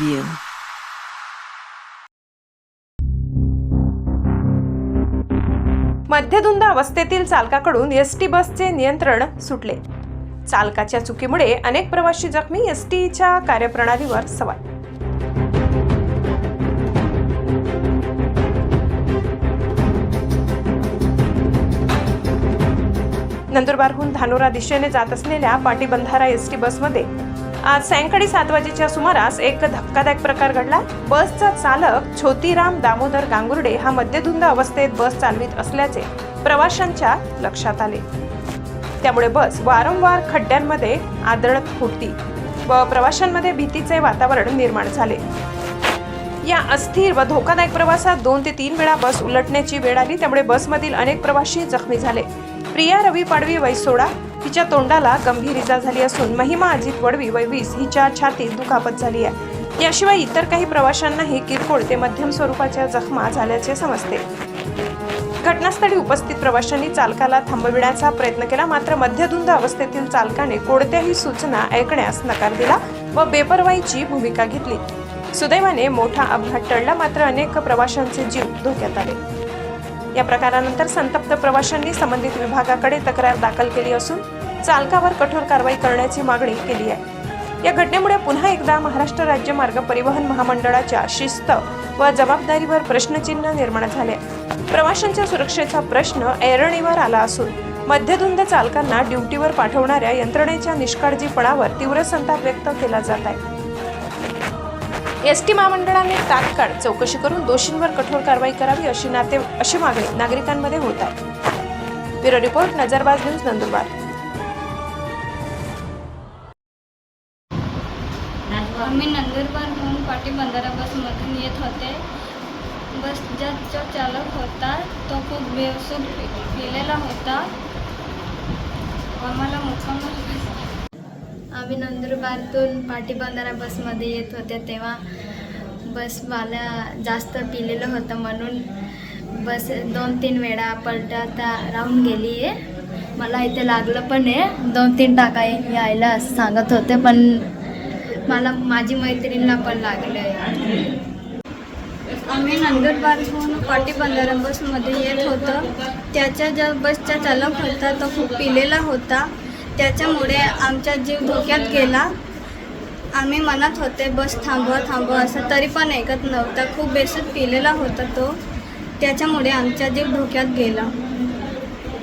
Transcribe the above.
you. मध्यधुंद अवस्थेतील चालकाकडून S T बसचे नियंत्रण सुटले चालकाच्या चुकीमुळे अनेक प्रवासी जखमी एस टीच्या कार्यप्रणालीवर सवाल नंदुरबारहून धानोरा दिशेने जात असलेल्या पाटीबंधारा एस टी बसमध्ये आज सायंकाळी सात वाजेच्या सुमारास एक धक्कादायक प्रकार घडला. बसचा चालक छोतीराम दामोदर गांगुर्डे हा मद्यधुंद अवस्थेत बस चालवित असल्याचे प्रवाशांच्या लक्षात आले. त्यामुळे बस वारंवार खड्ड्यांमध्ये आदळत होती व प्रवाशांमध्ये भीतीचे वातावरण निर्माण झाले. या अस्थिर व धोकादायक प्रवासात दोन ते तीन वेळा बस उलटण्याची वेळ आली त्यामुळे बसमधील अनेक प्रवासी जखमी झाले. प्रिया रवी पाडवी वैसोडा हिच्या तोंडाला गंभीर इजा झाली असून महिमा अजित वडवी वय वीस हिच्या छातीत दुखापत झाली आहे. याशिवाय इतर काही प्रवाशांनाही किरकोळ ते मध्यम स्वरूपाच्या जखमा झाल्याचे समजते. घटनास्थळी उपस्थित प्रवाशांनी चालकाला थांबविण्याचा प्रयत्न केला मात्र मध्यधुंद अवस्थेतील चालकाने कोणत्याही सूचना ऐकण्यास नकार दिला व बेपरवाईची भूमिका घेतली. सुदैवाने मोठा अपघात टळला मात्र अनेक प्रवाशांचे जीव धोक्यात आले. या प्रकारानंतर संतप्त प्रवाशांनी संबंधित विभागाकडे तक्रार दाखल केली असून चालकावर कठोर कारवाई करण्याची मागणी केली आहे. या घटनेमुळे पुन्हा एकदा महाराष्ट्र राज्य मार्ग परिवहन महामंडळाच्या शिस्त व जबाबदारीवर प्रश्नचिन्ह निर्माण झाले. प्रवाशांच्या सुरक्षेचा प्रश्न ऐरणीवर आला असून मध्यधुंद चालकांना ड्युटीवर पाठवणाऱ्या यंत्रणेच्या निष्काळजीपणावर तीव्र संताप व्यक्त केला जात आहे. एस टी महामंडळाने तात्काळ चौकशी करून दोषींवर कठोर कारवाई करावी अशी नाते अशी मागणी नागरिकांमध्ये होत आहे. Bureau report Nazarbaz news Nandurbar. आम्ही नंदुरबारहून पाटी बंधारा बसमधून येत होते. बस ज्या जो चालक होता तो खूप बेवसूक पिलेला होता. आम्हाला मुक्काम आम्ही नंदुरबारतून पाटीबंधारा बसमध्ये येत होते तेव्हा बसवाला जास्त पिलेलं होतं म्हणून बस दोन तीन वेळा पलटाता राहून गेली आहे. मला इथे लागलं पण आहे. दोन तीन टाका यायला असं सांगत होते पण मला माझी मैत्रिणीला पण लागलं. आहे आम्ही नंदुरबारहून पाटी बंधारा बसमध्ये येत होतो. त्याच्या ज्या बसचा चालक होता तो खूप पिलेला होता. त्याच्यामुळे आमचा जीव धोक्यात गेला. आम्ही म्हणत होते बस थांबवा थांबवा असं. तरी पण ऐकत नव्हता. खूप बेसूत पिलेला होता तो. त्याच्यामुळे आमचा जीव धोक्यात गेला.